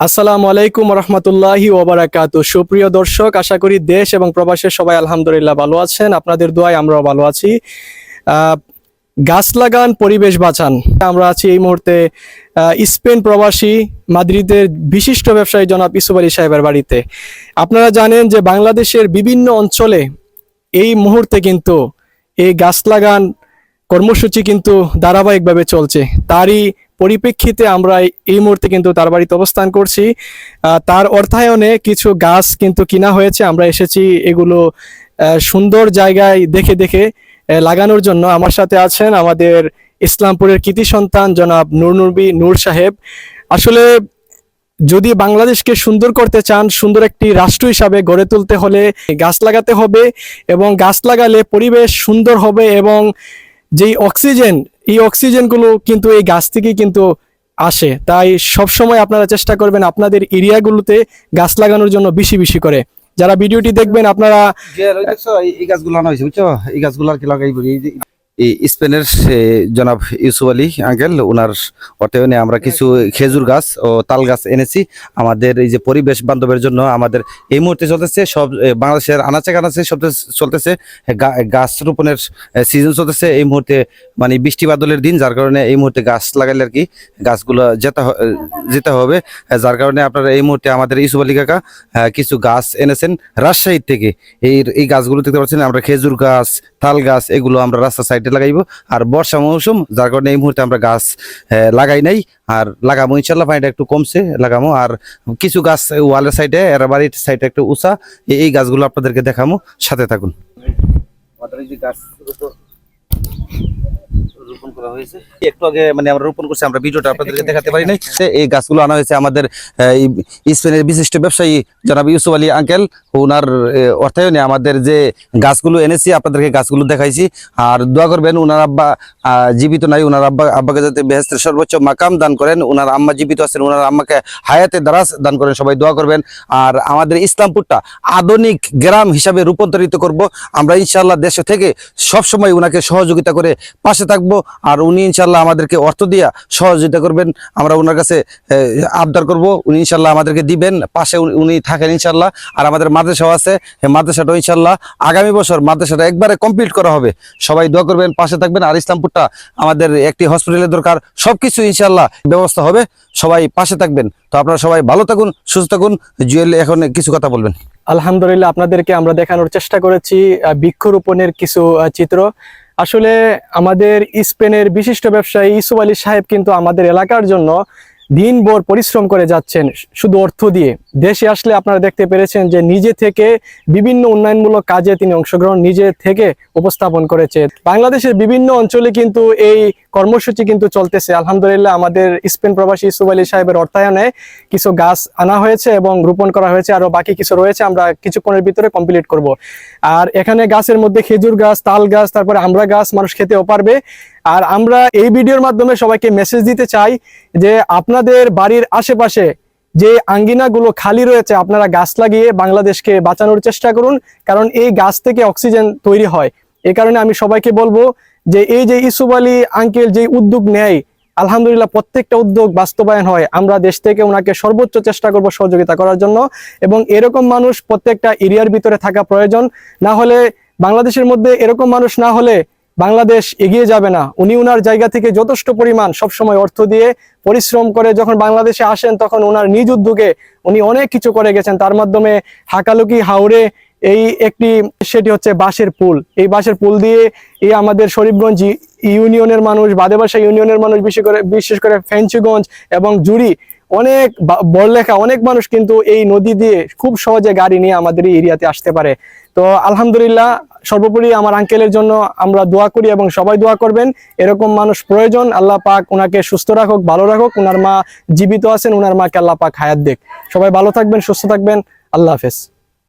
আসসালামু আলাইকুম রহমতুল্লাহি ওবরাকাত। সুপ্রিয় দর্শক, আশা করি দেশ এবং প্রবাসের সবাই আলহামদুলিল্লাহ ভালো আছেন। আপনাদের দোয়ায় আমরাও ভালো আছি। গাছ লাগান, পরিবেশ বাঁচান। আমরা আছি এই মুহূর্তে স্পেন প্রবাসী মাদ্রিদের বিশিষ্ট ব্যবসায়ী জনাব ইসুফ আলী সাহেবের বাড়িতে। আপনারা জানেন যে বাংলাদেশের বিভিন্ন অঞ্চলে এই মুহূর্তে কিন্তু এই গাছ লাগান কর্মসূচি কিন্তু ধারাবাহিকভাবে চলছে। তারই পরিপ্রেক্ষিতে আমরা এই- মুহূর্তে কিন্তু তার বাড়িতে অবস্থান করছি। তার অর্থায়নে কিছু গাছ কিন্তু কিনা হয়েছে। আমরা এসেছি এগুলো সুন্দর জায়গায় দেখে দেখে লাগানোর জন্য। আমার সাথে আছেন আমাদের ইসলামপুরের কৃতি সন্তান জনাব নূর নুরবি নূর সাহেব। আসলে যদি বাংলাদেশকে সুন্দর করতে চান, সুন্দর একটি রাষ্ট্র হিসাবে গড়ে তুলতে হলে গাছ লাগাতে হবে এবং গাছ লাগালে পরিবেশ সুন্দর হবে এবং যেই অক্সিজেন এই অক্সিজেনগুলো কিন্তু এই গাছ থেকে কিন্তু আসে। তাই সবসময় আপনারা চেষ্টা করবেন আপনাদের এরিয়াগুলোতে গাছ লাগানোর জন্য বেশি বেশি করে। যারা ভিডিওটি দেখবেন, আপনারা যে এই- গাছগুলো আনা হয়েছে, বুঝছ? এই গাছগুলো আর কি লাগাই স্পেনের জনাব ইউসুফ আলী আঙ্কেল ওনার অর্থায়নে আমরা কিছু খেজুর গাছ ও তাল গাছ এনেছি। আমাদের এই যে পরিবেশ বান্ধবের জন্য আমাদের এই মুহূর্তে চলতেছে, সব বাংলাদেশের আনাচে কানাচে সব চলতেছে গাছ রোপণের সিজন চলতেছে। এই মুহূর্তে মানে বৃষ্টি বাদলের দিন, যার কারণে এই মুহূর্তে গাছ লাগাইলে আর কি গাছগুলো যেতে যেতে হবে। যার কারণে আপনারা এই মুহূর্তে আমাদের ইউসুফ আলী কাকা কিছু গাছ এনেছেন রাজশাহী থেকে। এই এই গাছগুলো দেখতে পাচ্ছেন, আমরা খেজুর গাছ, তাল গাছ, এগুলো আমরা রাস্তার সাইডে লাগাইবো। আর বর্ষা মৌসুম, যার কারণে এই মুহূর্তে আমরা গাছ লাগাই নাই। আর লাগাবো ইনশাল্লাহ পানিটা একটু কমছে, লাগামো। আর কিছু গাছ ওয়ালের সাইডে, এর বাড়ির সাইডে একটু উঁচা এই- গাছগুলো আপনাদেরকে দেখামো। সাথে থাকুন। রোপণ করা হয়েছে। একটু আগে মানে আমরা রোপণ করছি আমরা ভিডিওটা আপনাদেরকে দেখাতে পারি নাই। এই গাছগুলো আনা হয়েছে আমাদের স্পেনের বিশিষ্ট ব্যবসায়ী জনাব ইউসুফ আলী আঙ্কেল ওনার অর্থায়নে আমাদের যে গাছগুলো এনেছি আপনাদেরকে গাছগুলো দেখাইছি। আর দোয়া করবেন ওনার আব্বা জীবিত নাই ওনার আব্বা আব্বাকে যাতে বেহেস্তের সর্বোচ্চ মাকাম দান করেন। ওনার আম্মা জীবিত আছেন ওনার আম্মাকে হায়াতে দারাজ দান করেন সবাই দোয়া করবেন। আর আমাদের ইসলামপুরটা আধুনিক গ্রাম হিসাবে রূপান্তরিত করব। আমরা ইনশাল্লাহ দেশে থেকে সব সময় ওনাকে সহযোগিতা করে পাশে থাকব। আর উনি ইনশাল্লাহ আমাদেরকে অর্থ দিয়া সহযোগিতা করবেন। আমরা ওনার কাছে আবদার করব। উনি ইনশাল্লাহ আমাদেরকে দিবেন। পাশে উনি- থাকেন ইনশাল্লাহ আর আমাদের মাদ্রাসাও আছে। মাদ্রাসাটাও ইনশাল্লাহ আগামী বছর মাদ্রাসাটা একবারে কমপ্লিট করা হবে। সবাই দোয়া করবেন, পাশে থাকবেন। আর ইসলামপুরটা আমাদের একটি হসপিটালের দরকার। সবকিছু ইনশাল্লাহ ব্যবস্থা হবে। সবাই পাশে থাকবেন। তো আপনারা সবাই ভালো থাকুন, সুস্থ থাকুন। জুয়েল এখন কিছু কথা বলবেন। আলহামদুলিল্লাহ, আপনাদেরকে আমরা দেখানোর চেষ্টা করেছি বৃক্ষরোপণের কিছু চিত্র। আসলে আমাদের স্পেনের বিশিষ্ট ব্যবসায়ী ইসুফ আলী সাহেব কিন্তু আমাদের এলাকার জন্য দিনভর পরিশ্রম করে যাচ্ছেন শুধু অর্থ দিয়ে। দেশে আসলে আপনারা দেখতে পেরেছেন যে নিজে থেকে বিভিন্ন উন্নয়নমূলক কাজে তিনি অংশগ্রহণ নিজে থেকে উপস্থাপন করেছে। বাংলাদেশের বিভিন্ন অঞ্চলে কিন্তু এই কর্মসূচি কিন্তু চলতেছে। আলহামদুলিল্লাহ আমাদের স্পেন প্রবাসী ইসুফ আলী সাহেবের অর্থায়নে কিছু গাছ আনা হয়েছে এবং রোপণ করা হয়েছে। আরও বাকি কিছু রয়েছে, আমরা কিছুক্ষণের ভিতরে কমপ্লিট করব। আর এখানে গাছের মধ্যে খেজুর গাছ, তাল গাছ, তারপরে আমরা গাছ মানুষ খেতেও পারবে। আর আমরা এই ভিডিওর মাধ্যমে সবাইকে মেসেজ দিতে চাই যে আপনাদের বাড়ির আশেপাশে যে আঙ্গিনাগুলো খালি রয়েছে, আপনারা গাছ লাগিয়ে বাংলাদেশকে বাঁচানোর চেষ্টা করুন, কারণ এই গাছ থেকে অক্সিজেন তৈরি হয়। এ কারণে আমি সবাইকে বলব যে এই যে ইসুফ আলী আঙ্কেল যে উদ্যোগ নেয়, আলহামদুলিল্লাহ প্রত্যেকটা উদ্যোগ বাস্তবায়ন হয়। আমরা দেশ থেকে ওনাকে সর্বোচ্চ চেষ্টা করব সহযোগিতা করার জন্য এবং এরকম মানুষ প্রত্যেকটা এরিয়ার ভিতরে থাকা প্রয়োজন। না হলে বাংলাদেশের মধ্যে এরকম মানুষ না হলে বাংলাদেশ এগিয়ে যাবে না। উনি ওনার জায়গা থেকে যথেষ্ট পরিমাণ সবসময় অর্থ দিয়ে পরিশ্রম করে যখন বাংলাদেশে আসেন, তখন ওনার নিজ উদ্যোগে উনি অনেক কিছু করে গেছেন। তার মাধ্যমে হাকালুকি হাওড়ে এই একটি, সেটি হচ্ছে বাঁশের পুল। এই বাঁশের পুল দিয়ে এই আমাদের শরীফগঞ্জ ইউনিয়নের মানুষ, বাদেবাসা ইউনিয়নের মানুষ, বিশেষ করে বিশেষ করে ফেঞ্চুগঞ্জ এবং জুড়ি, অনেক বড়লেখা অনেক মানুষ কিন্তু এই নদী দিয়ে খুব সহজে গাড়ি নিয়ে আমাদের এই এরিয়াতে আসতে পারে। তো আলহামদুলিল্লাহ সর্বোপরি আমার আঙ্কেলের জন্য আমরা দোয়া করি এবং সবাই দোয়া করবেন। এরকম মানুষ প্রয়োজন, আল্লাহ পাক ওনাকে সুস্থ রাখুক, ভালো রাখুক ওনার মা জীবিত আছেন ওনার মাকে আল্লাহ পাক হায়াত দেখ। সবাই ভালো থাকবেন, সুস্থ থাকবেন, আল্লাহ হাফেজ।